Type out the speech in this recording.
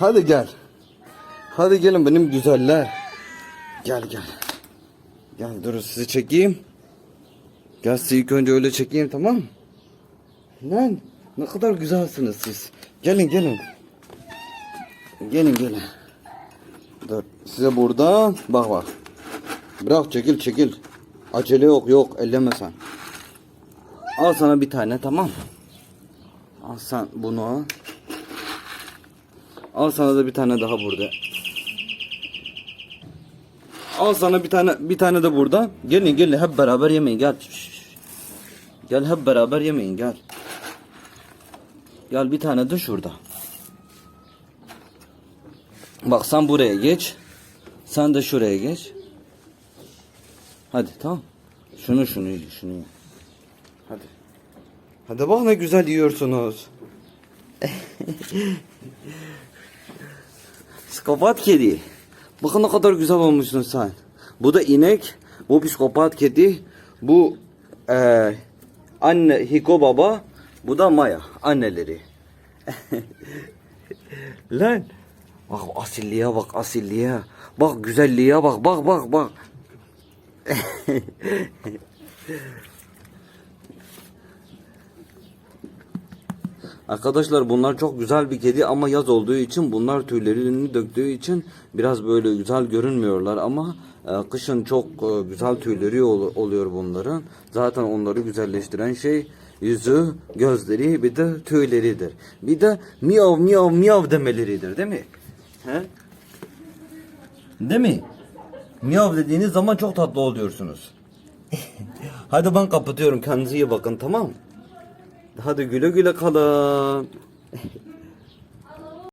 Hadi gel. Hadi gelin benim güzeller. Gel gel. Gel dur sizi çekeyim. Gel sizi ilk önce öyle çekeyim tamam mı? Lan ne kadar güzelsiniz siz. Gelin gelin. Gelin gelin. Dur size buradan bak bak. Bırak çekil çekil. Acele yok yok elleme sen. Al sana bir tane tamam. Al sen bunu al. Sana da bir tane daha burada. Al sana bir tane bir tane de burada. Gelin gelin hep beraber yemeyin gel. Gel hep beraber yemeyin gel. Gel bir tane de şurada. Bak sen buraya geç. Sen de şuraya geç. Hadi tamam. Şunu şunu şunu. Hadi. Hadi bak ne güzel yiyorsunuz. Psikopat kedi. Bakın ne kadar güzel olmuşsun sen. Bu da inek. Bu psikopat kedi. Bu eee anne Hiko baba. Bu da Maya. Anneleri. Lan. Bak asilliğe bak asilliğe. Bak güzelliğe bak bak bak bak. Arkadaşlar bunlar çok güzel bir kedi ama yaz olduğu için bunlar tüylerini döktüğü için biraz böyle güzel görünmüyorlar ama e, kışın çok e, güzel tüyleri ol- oluyor bunların. Zaten onları güzelleştiren şey yüzü, gözleri bir de tüyleridir. Bir de miyav miyav miyav demeleridir değil mi? He? Değil mi? Miyav dediğiniz zaman çok tatlı oluyorsunuz. Hadi ben kapatıyorum. Kendinize iyi bakın tamam mı? Hadi güle güle kalın.